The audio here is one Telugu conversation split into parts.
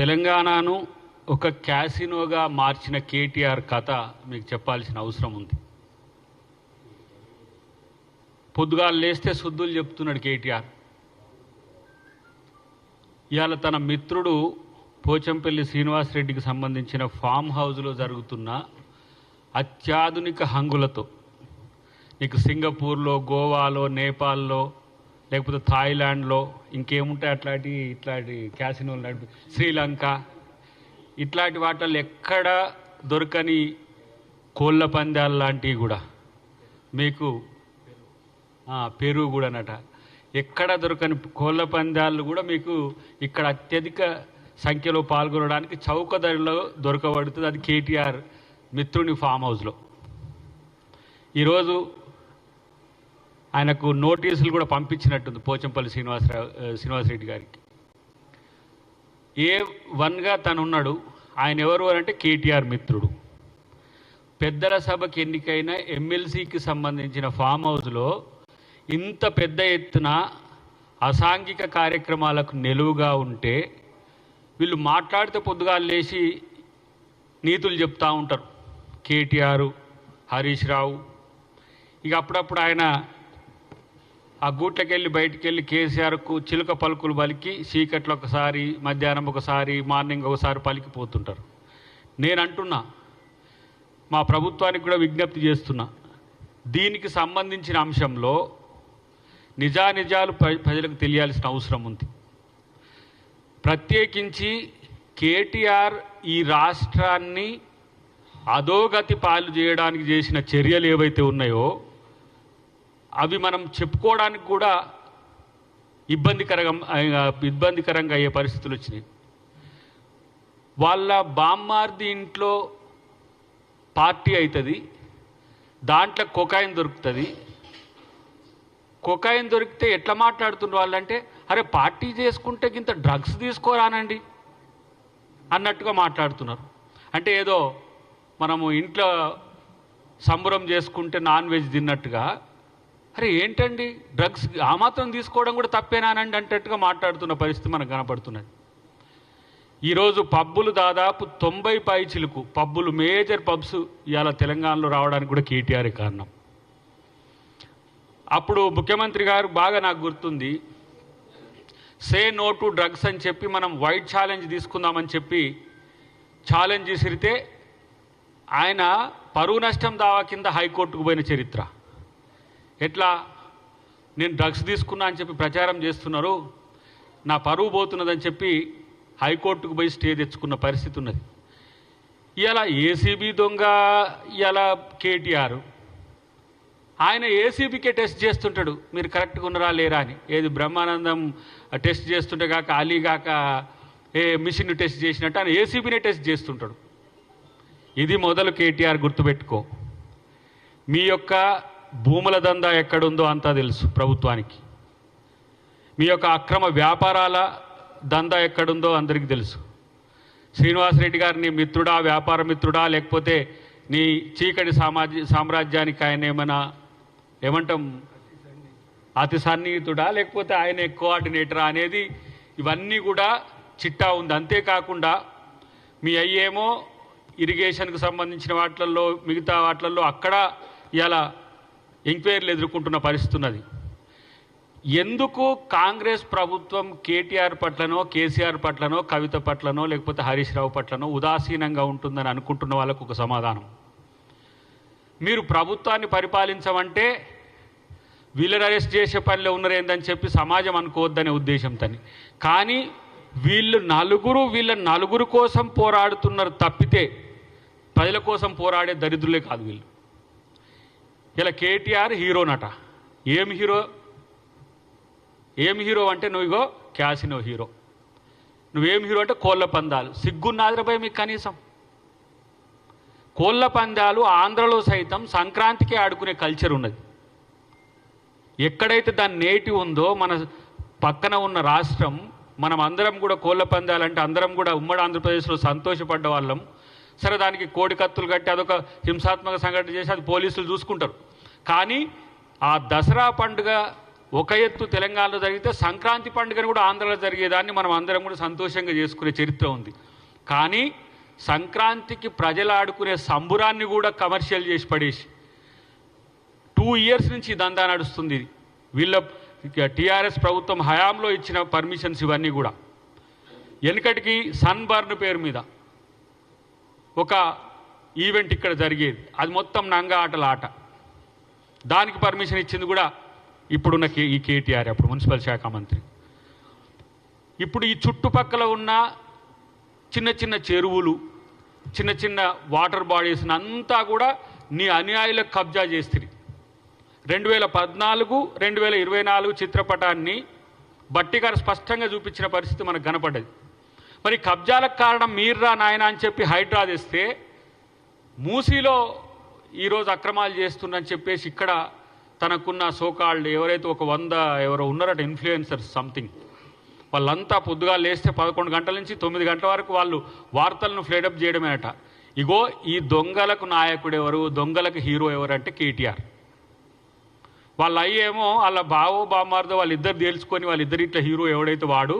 తెలంగాణను ఒక క్యాసినోగా మార్చిన కేటీఆర్ కథ మీకు చెప్పాల్సిన అవసరం ఉంది. పొద్దుగాలు లేస్తే శుద్ధులు చెప్తున్నాడు కేటీఆర్. ఇవాళ తన మిత్రుడు పోచంపల్లి శ్రీనివాసరెడ్డికి సంబంధించిన ఫామ్ హౌస్లో జరుగుతున్న అత్యాధునిక హంగులతో నీకు సింగపూర్లో గోవాలో నేపాల్లో లేకపోతే థాయిలాండ్లో ఇంకేముంటాయి అట్లాంటి ఇట్లాంటి క్యాసినోలు నడిపి శ్రీలంక. ఇట్లాంటి వాటిల్లో ఎక్కడ దొరకని కోళ్ళ పందాలు లాంటివి కూడా? మీకు? పెరుగు కూడా అన్నట. ఎక్కడ దొరకని కోళ్ళ పందాలు కూడా మీకు ఇక్కడ అత్యధిక సంఖ్యలో పాల్గొనడానికి చౌక ధరలో దొరకబడుతుంది. అది కేటీఆర్ మిత్రుని ఫామ్ హౌస్లో. ఈరోజు ఆయనకు నోటీసులు కూడా పంపించినట్టుంది పోచంపల్లి శ్రీనివాసరావు శ్రీనివాసరెడ్డి గారికి. ఏ వన్గా తను ఉన్నాడు ఆయన ఎవరు అంటే కేటీఆర్ మిత్రుడు. పెద్దల సభకి ఎన్నికైన ఎమ్మెల్సీకి సంబంధించిన ఫామ్ హౌస్లో ఇంత పెద్ద ఎత్తున అసాంఘిక కార్యక్రమాలకు నిలువుగా ఉంటే వీళ్ళు మాట్లాడితే పొద్దుగా లేచి నీతులు చెప్తూ ఉంటారు. కేటీఆర్ హరీష్ రావు. ఇక అప్పుడప్పుడు ఆయన ఆ గూట్లకెళ్ళి బయటికెళ్ళి బయటికి వెళ్ళి కేసీఆర్కు చిలుక పలుకులు పలికి చీకట్లు ఒకసారి మధ్యాహ్నం ఒకసారి మార్నింగ్ ఒకసారి పలికిపోతుంటారు. నేను అంటున్నా మా ప్రభుత్వానికి కూడా విజ్ఞప్తి చేస్తున్నా దీనికి సంబంధించిన అంశంలో నిజానిజాలు ప్ర- ప్రజలకు తెలియాల్సిన అవసరం ఉంది. ప్రత్యేకించి కేటీఆర్ ఈ రాష్ట్రాన్ని అధోగతి పాలు చేయడానికి చేసిన చర్యలు ఏవైతే ఉన్నాయో అవి మనం చెప్పుకోవడానికి కూడా ఇబ్బందికరంగా ఇబ్బందికరంగా అయ్యే పరిస్థితులు వచ్చినాయి. వాళ్ళ బామ్మార్ది ఇంట్లో పార్టీ అవుతుంది దాంట్లో కొకాయిన్ దొరుకుతుంది. కొకాయిన్ దొరికితే ఎట్లా మాట్లాడుతుండ్రు వాళ్ళంటే అరే పార్టీ చేసుకుంటే ఇంత డ్రగ్స్ తీసుకోరానండి అన్నట్టుగా మాట్లాడుతున్నారు. అంటే ఏదో మనము ఇంట్లో సంబరం చేసుకుంటే నాన్ వెజ్ తిన్నట్టుగా అరే ఏంటండి? డ్రగ్స్ ఆ మాత్రం తీసుకోవడం కూడా తప్పేనానండి అంటట్టుగా మాట్లాడుతున్న పరిస్థితి మనకు కనపడుతున్నది. ఈరోజు పబ్బులు దాదాపు తొంభై పై చిలుకు పబ్బులు మేజర్ పబ్స్ ఇవాళ తెలంగాణలో రావడానికి కూడా కేటీఆర్ కారణం. అప్పుడు ముఖ్యమంత్రి గారు బాగా నాకు గుర్తుంది సే నో టు డ్రగ్స్ అని చెప్పి మనం వైట్ ఛాలెంజ్ తీసుకుందామని చెప్పి ఛాలెంజ్ విసిరితే ఆయన పరువు నష్టం దావా కింద హైకోర్టుకు పోయిన చరిత్ర. ఎట్లా? నేను డ్రగ్స్ తీసుకున్నా అని చెప్పి ప్రచారం చేస్తున్నారు. నా పరువు పోతున్నదని చెప్పి హైకోర్టుకు పోయి స్టే తెచ్చుకున్న పరిస్థితి ఉన్నది. ఇలా ఏసీబీ దొంగ ఇలా కేటీఆర్. ఆయన ఏసీబీకే టెస్ట్ చేస్తుంటాడు. మీరు కరెక్ట్గా ఉన్నారా లేరా అని. ఏది బ్రహ్మానందం టెస్ట్ చేస్తుంటే కాక అలీ కాక ఏ మిషన్ టెస్ట్ చేసినట్టు ఆయన ఏసీబీనే టెస్ట్ చేస్తుంటాడు. ఇది మొదలు కేటీఆర్ గుర్తుపెట్టుకో. మీ యొక్క భూముల దందా ఎక్కడుందో అంతా తెలుసు ప్రభుత్వానికి. మీ యొక్క అక్రమ వ్యాపారాల దందా ఎక్కడుందో అందరికీ తెలుసు. శ్రీనివాసరెడ్డి గారు నీ మిత్రుడా వ్యాపార మిత్రుడా లేకపోతే నీ చీకటి సామాజ సామ్రాజ్యానికి ఆయన ఏమైనా ఏమంటాం అతి సన్నిహితుడా లేకపోతే ఆయన కోఆర్డినేటరా అనేది ఇవన్నీ కూడా చిట్టా ఉంది. అంతేకాకుండా మీ అయ్యేమో ఇరిగేషన్కు సంబంధించిన వాటిల్లో మిగతా వాటిల్లో అక్కడ ఇలా ఎంక్వైరీలు ఎదుర్కొంటున్న పరిస్థితి ఉన్నది. ఎందుకు కాంగ్రెస్ ప్రభుత్వం కేటీఆర్ పట్లనో కేసీఆర్ పట్లనో కవిత పట్లనో లేకపోతే హరీష్ రావు పట్లనో ఉదాసీనంగా ఉంటుందని అనుకుంటున్న వాళ్ళకు ఒక సమాధానం. మీరు ప్రభుత్వాన్ని పరిపాలించమంటే వీళ్ళని అరెస్ట్ చేసే పనిలో ఉన్నారేందని చెప్పి సమాజం అనుకోవద్దనే ఉద్దేశంతో కానీ వీళ్ళు నలుగురు వీళ్ళ నలుగురు కోసం పోరాడుతున్నారు తప్పితే ప్రజల కోసం పోరాడే దరిద్రులే కాదు వీళ్ళు. ఇలా కేటీఆర్ హీరోనట ఏం హీరో? ఏం హీరో అంటే నువ్వు ఇగో క్యాసినో హీరో. నువ్వేం హీరో అంటే కోళ్ళ పందాలు. సిగ్గున్నాదిరపై మీకు కనీసం. కోళ్ళ పందాలు ఆంధ్రలో సైతం సంక్రాంతికి ఆడుకునే కల్చర్ ఉన్నది. ఎక్కడైతే దాని నేటి ఉందో మన పక్కన ఉన్న రాష్ట్రం మనం అందరం కూడా కోళ్ళ పందాలంటే అందరం కూడా ఉమ్మడి ఆంధ్రప్రదేశ్లో సంతోషపడ్డ వాళ్ళం. సరే దానికి కోడి కత్తులు కట్టి అదొక హింసాత్మక సంఘటన చేసి అది పోలీసులు చూసుకుంటారు. కానీ ఆ దసరా పండుగ ఒక ఎత్తు తెలంగాణలో జరిగితే సంక్రాంతి పండుగను కూడా ఆంధ్రలో జరిగేదాన్ని మనం అందరం కూడా సంతోషంగా చేసుకునే చరిత్ర ఉంది. కానీ సంక్రాంతికి ప్రజలు ఆడుకునే సంబురాన్ని కూడా కమర్షియల్ చేసి పడేసి టూ ఇయర్స్ నుంచి దందా నడుస్తుంది. వీళ్ళ టీఆర్ఎస్ ప్రభుత్వం హయాంలో ఇచ్చిన పర్మిషన్స్ ఇవన్నీ కూడా. వెనుకటికి సన్ బర్న్ పేరు మీద ఒక ఈవెంట్ ఇక్కడ జరిగేది. అది మొత్తం నంగ ఆటల ఆట. దానికి పర్మిషన్ ఇచ్చింది కూడా ఇప్పుడున్న కే ఈ కేటీఆర్ అప్పుడు మున్సిపల్ శాఖ మంత్రి. ఇప్పుడు ఈ చుట్టుపక్కల ఉన్న చిన్న చిన్న చెరువులు చిన్న చిన్న వాటర్ బాడీస్ అంతా కూడా నీ అనుయాయులకు కబ్జా చేస్తుంది రెండు వేల పద్నాలుగు రెండు వేల ఇరవై నాలుగు చిత్రపటాన్ని బట్టి గారు స్పష్టంగా చూపించిన పరిస్థితి మనకు కనపడ్డది. మరి కబ్జాలకు కారణం మీర్రా నాయన అని చెప్పి హైడ్రా తెస్తే మూసీలో ఈరోజు అక్రమాలు చేస్తుందని చెప్పేసి ఇక్కడ తనకున్న సోకాళ్ళు ఎవరైతే ఒక వంద ఎవరో ఉన్నారట ఇన్ఫ్లుయెన్సర్స్ సంథింగ్ వాళ్ళంతా పొద్దుగా లేస్తే పదకొండు గంటల నుంచి తొమ్మిది గంటల వరకు వాళ్ళు వార్తలను ఫ్లేడప్ చేయడమేనట. ఇగో ఈ దొంగలకు నాయకుడు ఎవరు దొంగలకు హీరో ఎవరు అంటే కేటీఆర్. వాళ్ళ అయ్యేమో వాళ్ళ బావో బామ్మార్దో వాళ్ళిద్దరు తేల్చుకొని వాళ్ళిద్దరు ఇట్లా హీరో ఎవడైతే వాడు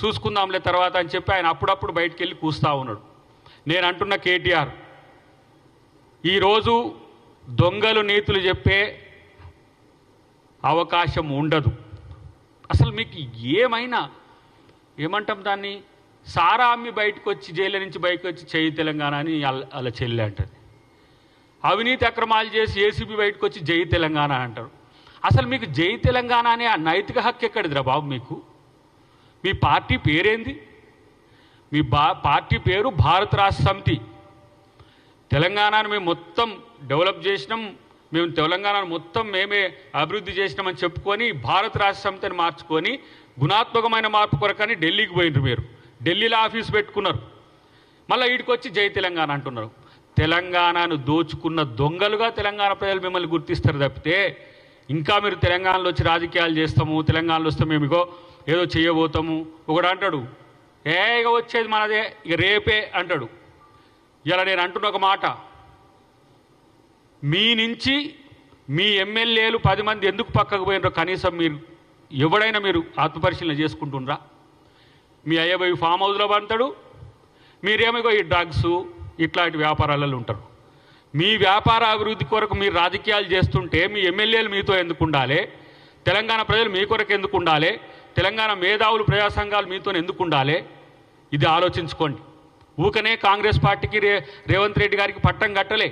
చూసుకుందాంలే తర్వాత అని చెప్పి ఆయన అప్పుడప్పుడు బయటికి వెళ్ళి కూస్తూ ఉన్నాడు. నేను అంటున్న కేటీఆర్ ఈరోజు దొంగలు నీతులు చెప్పే అవకాశం ఉండదు. అసలు మీకు ఏమైనా ఏమంటాం దాన్ని? సారా అమ్మి బయటకు వచ్చి జైలు నుంచి బయటకు వచ్చి చేయి తెలంగాణ అని అలా చెల్లె చెల్లి అవినీతి అక్రమాలు చేసి ఏసీబీ బయటకు వచ్చి జై తెలంగాణ అంటారు. అసలు మీకు జై తెలంగాణ అనే ఆ నైతిక హక్కు ఎక్కడిదిరా బాబు మీకు? మీ పార్టీ పేరేంది? మీ బా పార్టీ పేరు భారత రాష్ట్ర సమితి. తెలంగాణను మేము మొత్తం డెవలప్ చేసినాం. మేము తెలంగాణను మొత్తం మేమే అభివృద్ధి చేసినామని చెప్పుకొని భారత రాష్ట్ర సమితిని మార్చుకొని గుణాత్మకమైన మార్పు కొరకని ఢిల్లీకి పోయినారు మీరు. ఢిల్లీలో ఆఫీస్ పెట్టుకున్నారు. మళ్ళీ వీడికి వచ్చి జై తెలంగాణ అంటున్నారు. తెలంగాణను దోచుకున్న దొంగలుగా తెలంగాణ ప్రజలు మిమ్మల్ని గుర్తిస్తారు తప్పితే ఇంకా మీరు తెలంగాణలో వచ్చి రాజకీయాలు చేస్తాము తెలంగాణలో వస్తే మేము ఇగో ఏదో చేయబోతాము. ఒకడు అంటాడు ఏ ఇక వచ్చేది మనదే ఇక రేపే అంటాడు. ఇలా నేను అంటున్న ఒక మాట. మీ నుంచి మీ ఎమ్మెల్యేలు పది మంది ఎందుకు పక్కకు పోయినరో కనీసం మీరు ఎవడైనా మీరు ఆత్మపరిశీలన చేసుకుంటుండ్రా? మీ అయ్యబోయి ఫామ్ హౌస్లో పడతాడు మీరేమో ఈ డ్రగ్స్ ఇట్లాంటి వ్యాపారాలలో ఉంటారు. మీ వ్యాపార అభివృద్ధి కొరకు మీరు రాజకీయాలు చేస్తుంటే మీ ఎమ్మెల్యేలు మీతో ఎందుకు ఉండాలి? తెలంగాణ ప్రజలు మీ కొరకు ఎందుకు ఉండాలి? తెలంగాణ మేధావులు ప్రజా సంఘాలు మీతో ఎందుకు ఉండాలి? ఇది ఆలోచించుకోండి. ఊకనే కాంగ్రెస్ పార్టీకి రే రేవంత్ రెడ్డి గారికి పట్టం కట్టలే.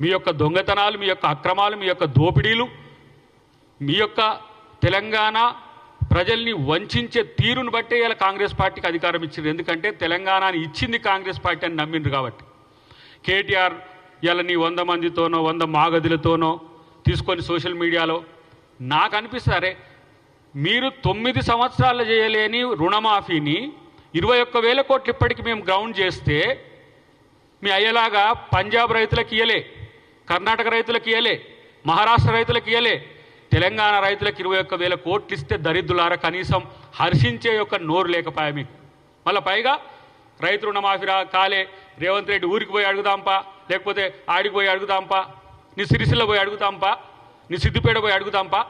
మీ యొక్క దొంగతనాలు మీ యొక్క అక్రమాలు మీ యొక్క దోపిడీలు మీ యొక్క తెలంగాణ ప్రజల్ని వంచే తీరును బట్టే ఇలా కాంగ్రెస్ పార్టీకి అధికారం ఇచ్చింది ఎందుకంటే తెలంగాణని ఇచ్చింది కాంగ్రెస్ పార్టీ అని నమ్మిండ్రు కాబట్టి. కేటీఆర్ ఇలా నీ వంద మందితోనో వంద మాగదులతోనో తీసుకొని సోషల్ మీడియాలో నాకు అనిపిస్తారే మీరు తొమ్మిది సంవత్సరాలు చేయలేని రుణమాఫీని ఇరవై ఒక్క వేల కోట్లు ఇప్పటికి మేము గ్రౌండ్ చేస్తే మీ అయ్యేలాగా పంజాబ్ రైతులకు ఇయ్యలే కర్ణాటక రైతులకు ఇయ్యలే మహారాష్ట్ర రైతులకు ఇయ్యలే తెలంగాణ రైతులకు ఇరవై ఒక్క వేల కోట్లు ఇస్తే దరిద్రులారా కనీసం హర్షించే యొక్క నోరు లేకపోయా మీకు? మళ్ళీ పైగా రైతు రుణమాఫీ రా కాలే రేవంత్ రెడ్డి ఊరికి పోయి అడుగుదాంపా లేకపోతే ఆడికి పోయి అడుగుదాంపా నీ సిరిసిల్ల పోయి అడుగుదాంపా నీ సిద్దిపేట పోయి అడుగుదాంపా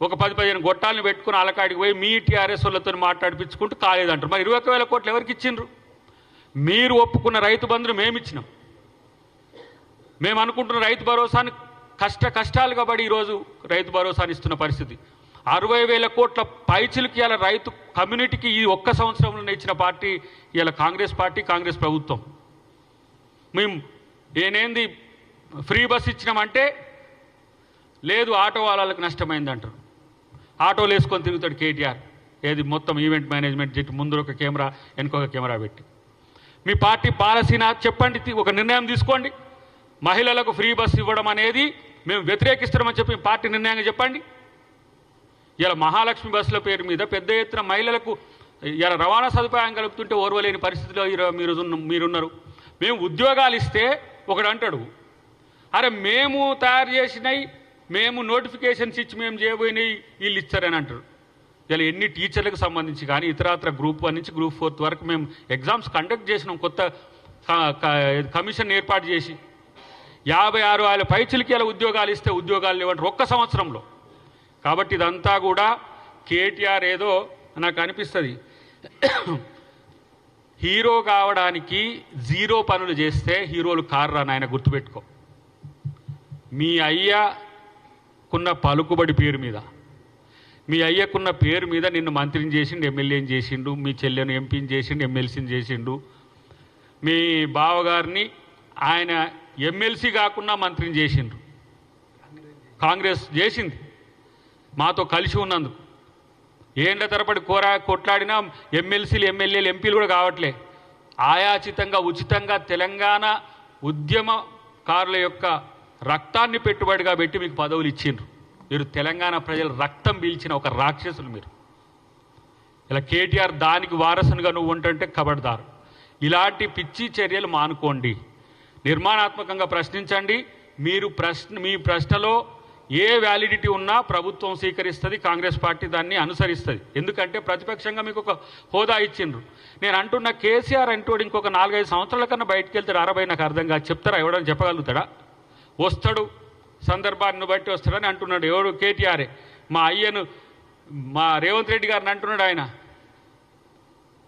ఒక పది పదిహేను గొట్టాలను పెట్టుకుని అలకాడికి పోయి మీ టీఆర్ఎస్ వాళ్ళతో మాట్లాడిపించుకుంటూ కాలేదంటారు మరి ఇరవై ఒక్క వేల కోట్లు ఎవరికి ఇచ్చిండ్రు? మీరు ఒప్పుకున్న రైతు బంధును మేము ఇచ్చినాం మేము అనుకుంటున్న రైతు భరోసాని కష్ట కష్టాలుగా పడి ఈరోజు రైతు భరోసాని ఇస్తున్న పరిస్థితి. అరవై వేల కోట్ల పైచిలకి ఇలా రైతు కమ్యూనిటీకి ఈ ఒక్క సంవత్సరంలో ఇచ్చిన పార్టీ ఇలా కాంగ్రెస్ పార్టీ కాంగ్రెస్ ప్రభుత్వం. మేము ఏనేంది ఫ్రీ బస్ ఇచ్చినామంటే లేదు ఆటో వాళ్ళకి నష్టమైంది అంటారు ఆటోలు వేసుకొని తిరుగుతాడు కేటీఆర్. ఏది మొత్తం ఈవెంట్ మేనేజ్మెంట్ చెట్టు ముందు ఒక కెమెరా వెనుకొక కెమెరా పెట్టి. మీ పార్టీ పాలసీన? చెప్పండి ఒక నిర్ణయం తీసుకోండి. మహిళలకు ఫ్రీ బస్సు ఇవ్వడం అనేది మేము వ్యతిరేకిస్తున్నామని చెప్పి పార్టీ నిర్ణయంగా చెప్పండి. ఇలా మహాలక్ష్మి బస్సుల పేరు మీద పెద్ద ఎత్తున మహిళలకు ఇలా రవాణా సదుపాయం కలుపుతుంటే ఓర్వలేని పరిస్థితిలో మీరు మీరున్నారు. మేము ఉద్యోగాలు ఇస్తే ఒకడు అంటాడు అరే మేము తయారు చేసినవి మేము నోటిఫికేషన్స్ ఇచ్చి మేము చేయబోయినాయి వీళ్ళు ఇచ్చారని అంటారు. ఇలా ఎన్ని టీచర్లకు సంబంధించి కానీ ఇతరత్ర గ్రూప్ వన్ నుంచి గ్రూప్ ఫోర్త్ వరకు మేము ఎగ్జామ్స్ కండక్ట్ చేసినాం కొత్త క- కమిషన్ ఏర్పాటు చేసి. యాభై ఆరు వేల పైచులకి ఇలా ఉద్యోగాలు ఇస్తే ఉద్యోగాలు లేవంటారు ఒక్క సంవత్సరంలో. కాబట్టి ఇదంతా కూడా కేటీఆర్ ఏదో నాకు అనిపిస్తుంది. హీరో కావడానికి జీరో పనులు చేస్తే హీరోలు కార్రా నాయన గుర్తుపెట్టుకో. మీ కున్న పలుకుబడి పేరు మీద. మీ అయ్యకున్న పేరు మీద నిన్ను మంత్రిని చేసిండు ఎమ్మెల్యేని చేసిండు మీ చెల్లెను ఎంపీని చేసిండు ఎమ్మెల్సీని చేసిండు. మీ బావగారిని ఆయన ఎమ్మెల్సీ కాకుండా మంత్రిని చేసిండ్రు కాంగ్రెస్ చేసింది. మాతో కలిసి ఉన్నందుకు. ఏండ్ల తరబడి కోరా కొట్లాడినా ఎమ్మెల్సీలు ఎమ్మెల్యేలు ఎంపీలు కూడా కావట్లే. ఆయాచితంగా ఉచితంగా తెలంగాణ ఉద్యమకారుల యొక్క రక్తాన్ని పెట్టుబడిగా పెట్టి మీకు పదవులు ఇచ్చిండ్రు. మీరు తెలంగాణ ప్రజలు రక్తం పీల్చిన ఒక రాక్షసులు మీరు. ఇలా కేటీఆర్ దానికి వారసునిగా నువ్వు ఉంటుంటే కబడ్దారు. ఇలాంటి పిచ్చి చర్యలు మానుకోండి. నిర్మాణాత్మకంగా ప్రశ్నించండి. మీరు ప్రశ్న మీ ప్రశ్నలో ఏ వ్యాలిడిటీ ఉన్నా ప్రభుత్వం స్వీకరిస్తుంది కాంగ్రెస్ పార్టీ దాన్ని అనుసరిస్తుంది. ఎందుకంటే ప్రతిపక్షంగా మీకు ఒక హోదా ఇచ్చిండ్రు. నేను అంటున్న కేసీఆర్ అంటూ ఇంకొక నాలుగైదు సంవత్సరాల కన్నా బయటకు వెళ్తాడు అరవై నాకు అర్థం కాదు. చెప్తారా? ఎవడని చెప్పగలుగుతాడా? వస్తాడు. సందర్భాన్ని బట్టి వస్తాడని అంటున్నాడు. ఎవరు కేటీఆరే మా అయ్యను మా రేవంత్ రెడ్డి గారిని అంటున్నాడు ఆయన.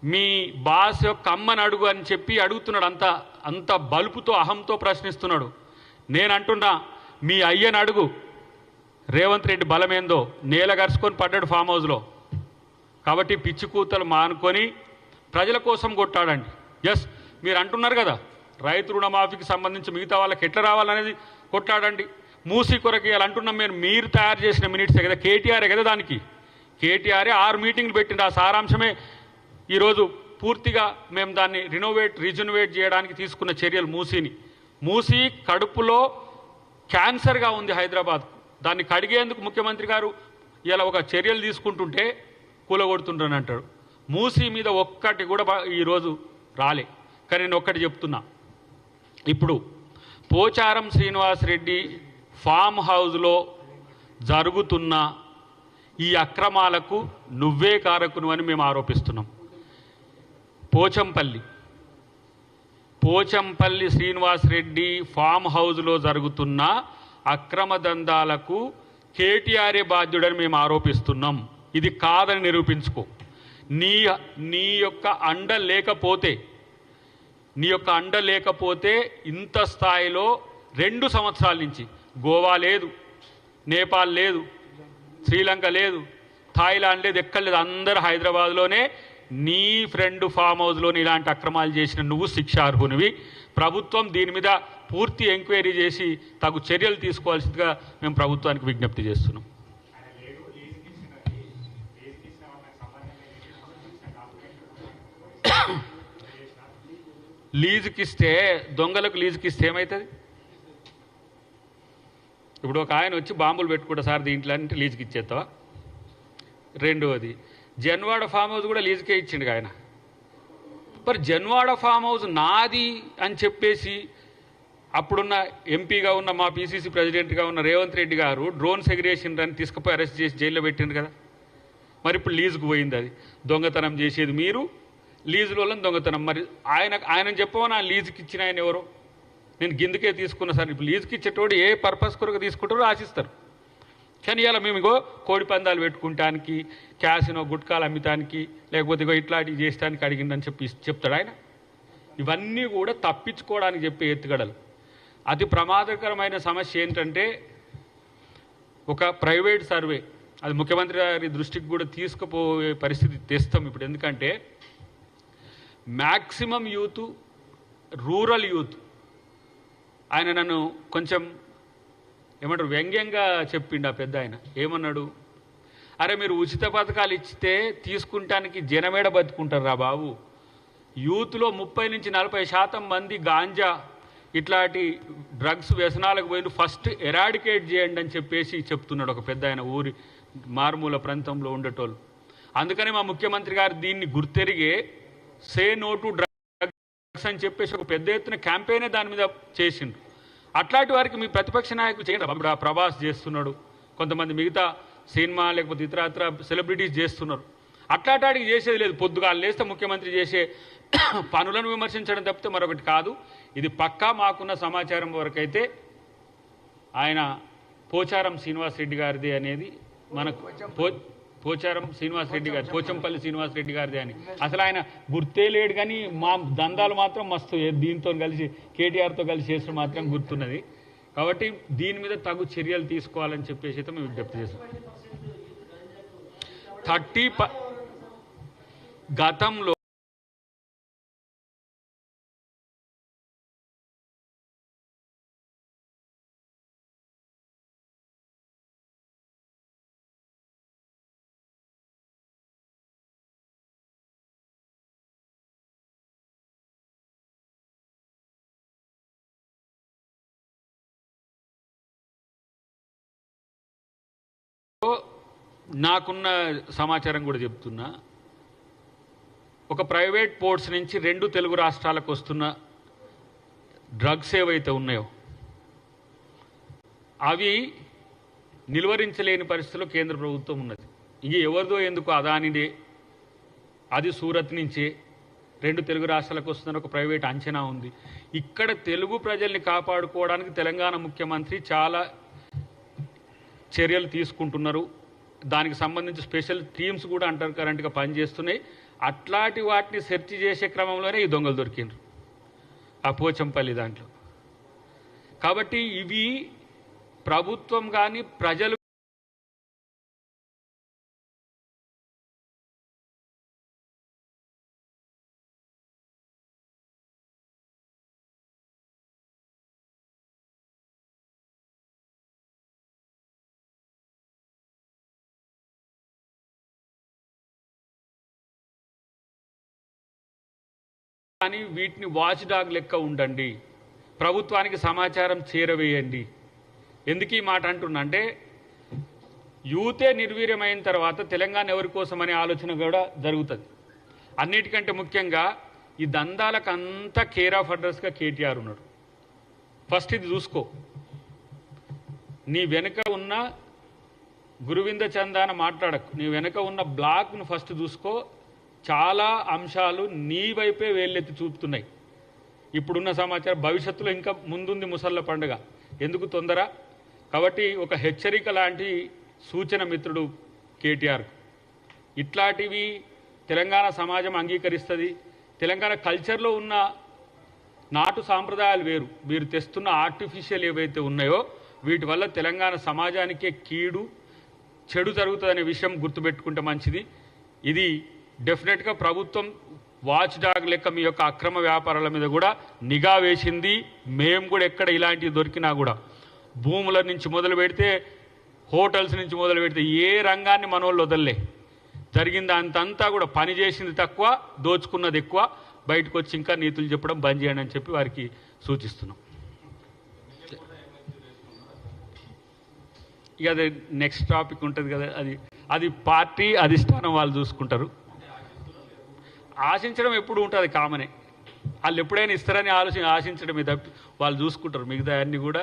మీ బాస్ యొక్క అమ్మని అడుగు అని చెప్పి అడుగుతున్నాడు. అంత అంత బలుపుతో అహంతో ప్రశ్నిస్తున్నాడు. నేను అంటున్నా మీ అయ్యని అడుగు. రేవంత్ రెడ్డి బలమేందో? నేల గరుచుకొని పడ్డాడు ఫామ్ హౌస్లో. కాబట్టి పిచ్చి కూతలు మానుకొని ప్రజల కోసం కొట్టాడండి. ఎస్ మీరు అంటున్నారు కదా రైతు రుణమాఫీకి సంబంధించి మిగతా వాళ్ళకి ఎట్లా రావాలనేది కొట్లాడండి. మూసి కొరకు ఇలా అంటున్నాం మీరు మీరు తయారు చేసిన మినిట్సే కదా కేటీఆరే కదా దానికి. కేటీఆరే ఆరు మీటింగ్లు పెట్టింది ఆ సారాంశమే ఈరోజు పూర్తిగా మేము దాన్ని రినోవేట్ రిజనోవేట్ చేయడానికి తీసుకున్న చర్యలు మూసీని. మూసి కడుపులో క్యాన్సర్గా ఉంది హైదరాబాద్. దాన్ని కడిగేందుకు ముఖ్యమంత్రి గారు ఇలా ఒక చర్యలు తీసుకుంటుంటే కూలగొడుతుంటాను అంటాడు. మూసి మీద ఒక్కటి కూడా ఈరోజు రాలే. కానీ నేను ఒక్కటి చెప్తున్నా. ఇప్పుడు పోచారం శ్రీనివాసరెడ్డి ఫామ్ హౌస్లో జరుగుతున్న ఈ అక్రమాలకు నువ్వే కారకును అని మేము ఆరోపిస్తున్నాం. పోచంపల్లి. పోచంపల్లి శ్రీనివాసరెడ్డి ఫామ్ హౌస్లో జరుగుతున్న అక్రమ దందాలకు కేటీఆర్ఏ బాధ్యుడని మేము ఆరోపిస్తున్నాం. ఇది కాదని నిరూపించుకో. నీ నీ యొక్క అండ లేకపోతే నీ యొక్క అండ లేకపోతే ఇంత స్థాయిలో రెండు సంవత్సరాల నుంచి గోవా లేదు నేపాల్ లేదు శ్రీలంక లేదు థాయిలాండ్ లేదు ఎక్కడ లేదు అందరు హైదరాబాద్లోనే నీ ఫ్రెండ్ ఫామ్ హౌస్లోని ఇలాంటి అక్రమాలు చేసిన నువ్వు శిక్షార్హునివి. ప్రభుత్వం దీని మీద పూర్తి ఎంక్వైరీ చేసి తగు చర్యలు తీసుకోవాల్సిందిగా మేము ప్రభుత్వానికి విజ్ఞప్తి చేస్తున్నాం. లీజుకి ఇస్తే దొంగలకు లీజుకి ఇస్తే ఏమవుతుంది ఇప్పుడు ఒక ఆయన వచ్చి బాంబులు పెట్టుకుంటా సార్ దీంట్లో అంటే లీజుకి ఇచ్చేస్తావా రెండవది జన్వాడ ఫామ్ హౌస్ కూడా లీజుకే ఇచ్చిండు ఆయన. మరి జన్వాడ ఫామ్ హౌస్ నాది అని చెప్పేసి అప్పుడున్న ఎంపీగా ఉన్న మా పీసీసీ ప్రెసిడెంట్గా ఉన్న రేవంత్ రెడ్డి గారు డ్రోన్ సెగ్రేషన్ అని తీసుకుపోయి అరెస్ట్ చేసి జైల్లో పెట్టిండు కదా. మరి ఇప్పుడు లీజుకు పోయింది అది. దొంగతనం చేసేది మీరు లీజుల వల్ల దొంగతనం. మరి ఆయన ఆయన చెప్పమని ఆ లీజుకి ఇచ్చిన ఆయన ఎవరో? నేను గిందుకే తీసుకున్నా సార్. ఇప్పుడు లీజుకి ఇచ్చేటోడు ఏ పర్పస్ కొరకు తీసుకుంటారో ఆశిస్తారు. కానీ ఇలా మేము ఇగో కోడి పందాలు పెట్టుకుంటానికి క్యాసినో గుట్కాలు అమ్మటానికి లేకపోతే ఇగో ఇట్లాంటివి చేసడానికి అడిగిందని చెప్పి చెప్తాడు ఆయన. ఇవన్నీ కూడా తప్పించుకోవడానికి చెప్పే ఎత్తుగడలు. అతి ప్రమాదకరమైన సమస్య ఏంటంటే ఒక ప్రైవేట్ సర్వే అది ముఖ్యమంత్రి గారి దృష్టికి కూడా తీసుకుపోయే పరిస్థితి తెస్తాం ఇప్పుడు. ఎందుకంటే మ్యాక్సిమం యూత్ రూరల్ యూత్. ఆయన నన్ను కొంచెం ఏమంటారు వ్యంగ్యంగా చెప్పిండు ఆ పెద్ద ఆయన. ఏమన్నాడు? అరే మీరు ఉచిత పథకాలు ఇచ్చితే తీసుకుంటానికి జనమేడ బతుకుంటారా రా బాబు? యూత్లో ముప్పై నుంచి నలభై శాతం మంది గాంజా ఇట్లాంటి డ్రగ్స్ వ్యసనాలకు పోయి ఫస్ట్ ఎరాడికేట్ చేయండి అని చెప్పేసి చెప్తున్నాడు ఒక పెద్ద ఆయన ఊరి మారుమూల ప్రాంతంలో ఉండేటోళ్ళు. అందుకని మా ముఖ్యమంత్రి గారు దీన్ని గుర్తెరిగే సే నో టు డ్రగ్స్ అని చెప్పేసి ఒక పెద్ద ఎత్తున క్యాంపెయినే దాని మీద చేసిండు. అట్లాంటి వారికి మీ ప్రతిపక్ష నాయకులు చేయండి. ఇప్పుడు ప్రభాస్ చేస్తున్నాడు. కొంతమంది మిగతా సినిమా లేకపోతే ఇతర ఇతర సెలబ్రిటీస్ చేస్తున్నారు. అట్లాంటి చేసేది లేదు. పొద్దుగా లేస్తే ముఖ్యమంత్రి చేసే పనులను విమర్శించడం తప్పితే మరొకటి కాదు. ఇది పక్కా మాకున్న సమాచారం వరకైతే ఆయన పోచారం శ్రీనివాస్ రెడ్డి గారిది అనేది మనకు పో పోచారం శ్రీనివాసరెడ్డి గారు పోచంపల్లి శ్రీనివాసరెడ్డి గారిది అని. అసలు ఆయన గుర్తే లేడు కానీ మా దందాలు మాత్రం మస్తు. దీంతో కలిసి కేటీఆర్తో కలిసి చేసిన మాత్రం గుర్తున్నది. కాబట్టి దీని మీద తగు చర్యలు తీసుకోవాలని చెప్పేసి అయితే మేము విజ్ఞప్తి చేసాం థర్టీ గతంలో నాకున్న సమాచారం కూడా చెప్తున్నా. ఒక ప్రైవేట్ పోర్ట్స్ నుంచి రెండు తెలుగు రాష్ట్రాలకు వస్తున్న డ్రగ్స్ ఏవైతే ఉన్నాయో అవి నిలువరించలేని పరిస్థితిలో కేంద్ర ప్రభుత్వం ఉన్నది. ఇక ఎవరిదో ఎందుకు అదానిదే? అది సూరత్ నుంచే రెండు తెలుగు రాష్ట్రాలకు వస్తున్న ఒక ప్రైవేట్ అంచనా ఉంది. ఇక్కడ తెలుగు ప్రజల్ని కాపాడుకోవడానికి తెలంగాణ ముఖ్యమంత్రి చాలా చర్యలు తీసుకుంటున్నారు. దానికి సంబంధించి స్పెషల్ టీమ్స్ కూడా అంటారు కరెంట్గా పనిచేస్తున్నాయి. అట్లాంటి వాటిని సెర్చ్ చేసే క్రమంలోనే ఈ దొంగలు దొరికిండ్రు. ఆ పోచంపల్లి దాంట్లో. కాబట్టి ఇవి ప్రభుత్వం కానీ ప్రజలు కానీ వీటిని వాచ్ డాగ్ లెక్క ఉండండి. ప్రభుత్వానికి సమాచారం చేరవేయండి. ఎందుకు ఈ మాట అంటున్నా అంటే యూతే నిర్వీర్యమైన తర్వాత తెలంగాణ ఎవరి కోసం అనే ఆలోచన కూడా జరుగుతుంది. అన్నిటికంటే ముఖ్యంగా ఈ దందాలకు అంతా కేర్ ఆఫ్ అడ్రస్గా కేటీఆర్ ఉన్నాడు. ఫస్ట్ ఇది చూసుకో. నీ వెనుక ఉన్న గురువింద చందాన మాట్లాడకు. నీ వెనుక ఉన్న బ్లాక్ను ఫస్ట్ చూసుకో. చాలా అంశాలు నీ వైపే వేళ్ళెత్తి చూపుతున్నాయి. ఇప్పుడున్న సమాచారం భవిష్యత్తులో ఇంకా ముందుంది ముసళ్ళ పండుగ. ఎందుకు తొందర? కాబట్టి ఒక హెచ్చరిక లాంటి సూచన మిత్రుడు కేటీఆర్ ఇట్లాంటివి తెలంగాణ సమాజం అంగీకరిస్తుంది. తెలంగాణ కల్చర్లో ఉన్న నాటు సాంప్రదాయాలు వేరు. మీరు తెస్తున్న ఆర్టిఫిషియల్ ఏవైతే ఉన్నాయో వీటి వల్ల తెలంగాణ సమాజానికే కీడు చెడు జరుగుతుందనే విషయం గుర్తుపెట్టుకుంటే మంచిది. ఇది డెఫినెట్గా ప్రభుత్వం వాచ్ డాగ్ లెక్క మీ యొక్క అక్రమ వ్యాపారాల మీద కూడా నిఘా వేసింది. మేము కూడా ఎక్కడ ఇలాంటివి దొరికినా కూడా భూముల నుంచి మొదలు పెడితే హోటల్స్ నుంచి మొదలు పెడితే ఏ రంగాన్ని మనోళ్ళు వదలలే. జరిగింది అంతంతా కూడా పని చేసింది తక్కువ దోచుకున్నది ఎక్కువ. బయటకు వచ్చి ఇంకా నీతులు చెప్పడం బంద్ చేయండి అని చెప్పి వారికి సూచిస్తున్నాం. ఇక అది నెక్స్ట్ టాపిక్ ఉంటుంది కదా అది అది పార్టీ అధిష్టానం వాళ్ళు చూసుకుంటారు. ఆశించడం ఎప్పుడు ఉంటుంది కామనే. వాళ్ళు ఎప్పుడైనా ఇస్తారని ఆలోచన ఆశించడమే తప్పి వాళ్ళు చూసుకుంటారు. మిగతా అన్నీ కూడా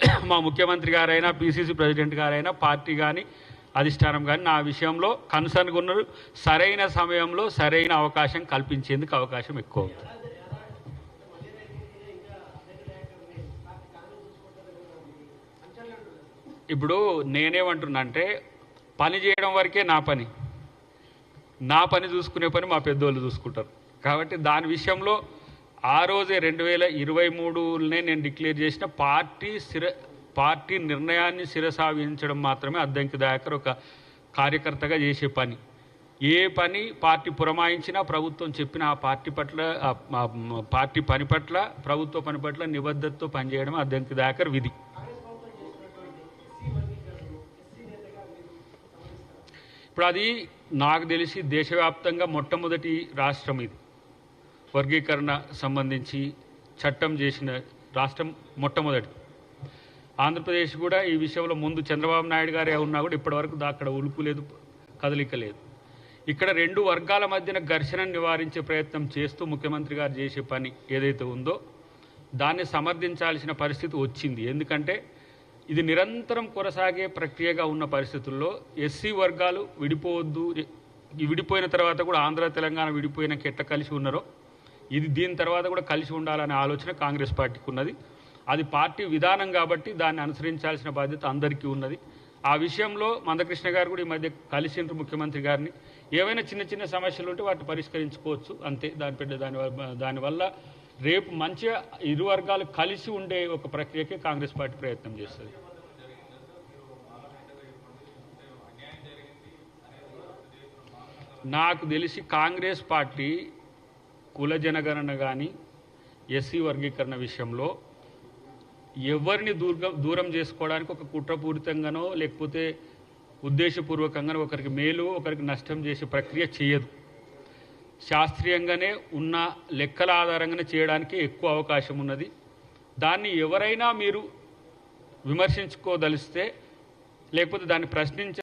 మా ముఖ్యమంత్రి గారైనా పిసిసి ప్రెసిడెంట్ గారైనా పార్టీ కానీ అధిష్టానం కానీ నా విషయంలో కన్సర్న్గా ఉన్నారు సరైన సమయంలో సరైన అవకాశం కల్పించేందుకు అవకాశం ఎక్కువ అవుతుంది ఇప్పుడు నేనేమంటున్నా అంటే పని చేయడం వరకే నా పని. నా పని చూసుకునే పని మా పెద్దోళ్ళు చూసుకుంటారు. కాబట్టి దాని విషయంలో ఆ రోజే రెండు వేల ఇరవై మూడునే నేను డిక్లేర్ చేసిన పార్టీ శిర పార్టీ నిర్ణయాన్ని శిరసావించడం మాత్రమే అద్దంకి దాకర్ ఒక కార్యకర్తగా చేసే పని. ఏ పని పార్టీ పురమాయించినా ప్రభుత్వం చెప్పిన ఆ పార్టీ పట్ల పార్టీ పని పట్ల ప్రభుత్వ పని పట్ల నిబద్ధతతో పనిచేయడం అద్దంకి దాకర్ విధి. ఇప్పుడు అది నాకు తెలిసి దేశవ్యాప్తంగా మొట్టమొదటి రాష్ట్రం ఇది. వర్గీకరణ సంబంధించి చట్టం చేసిన రాష్ట్రం మొట్టమొదటి ఆంధ్రప్రదేశ్ కూడా ఈ విషయంలో ముందు చంద్రబాబు నాయుడు గారే ఉన్నా కూడా ఇప్పటివరకు అక్కడ ఉలుపు లేదు కదలిక లేదు. ఇక్కడ రెండు వర్గాల మధ్యన ఘర్షణను నివారించే ప్రయత్నం చేస్తూ ముఖ్యమంత్రి గారు చేసే పని ఏదైతే ఉందో దాన్ని సమర్థించాల్సిన పరిస్థితి వచ్చింది. ఎందుకంటే ఇది నిరంతరం కొనసాగే ప్రక్రియగా ఉన్న పరిస్థితుల్లో ఎస్సీ వర్గాలు విడిపోవద్దు విడిపోయిన తర్వాత కూడా ఆంధ్ర తెలంగాణ విడిపోయిన ఎట్ట కలిసి ఉన్నారో ఇది దీని తర్వాత కూడా కలిసి ఉండాలనే ఆలోచన కాంగ్రెస్ పార్టీకి ఉన్నది. అది పార్టీ విధానం కాబట్టి దాన్ని అనుసరించాల్సిన బాధ్యత అందరికీ ఉన్నది. ఆ విషయంలో మందకృష్ణ గారు కూడా ఈ మధ్య కలిసిండ్రు ముఖ్యమంత్రి గారిని. ఏవైనా చిన్న చిన్న సమస్యలు ఉంటే వాటిని పరిష్కరించుకోవచ్చు అంతే. దాని పెద్ద దాని వల్ల- దానివల్ల రేపు మంచిగా ఇరు వర్గాలు కలిసి ఉండే ఒక ప్రక్రియకే కాంగ్రెస్ పార్టీ ప్రయత్నం చేస్తుంది. నాకు తెలిసి కాంగ్రెస్ పార్టీ కుల జనగణన కానీ ఎస్సీ వర్గీకరణ విషయంలో ఎవరిని దూరం దూరం చేసుకోవడానికి ఒక కుట్రపూరితంగానో లేకపోతే ఉద్దేశపూర్వకంగానో ఒకరికి మేలు ఒకరికి నష్టం చేసే ప్రక్రియ చేయదు. శాస్త్రీయంగానే ఉన్న లెక్కల ఆధారంగానే చేయడానికి ఎక్కువ అవకాశం ఉన్నది. దాన్ని ఎవరైనా మీరు విమర్శించుకోదలిస్తే లేకపోతే దాన్ని ప్రశ్నించ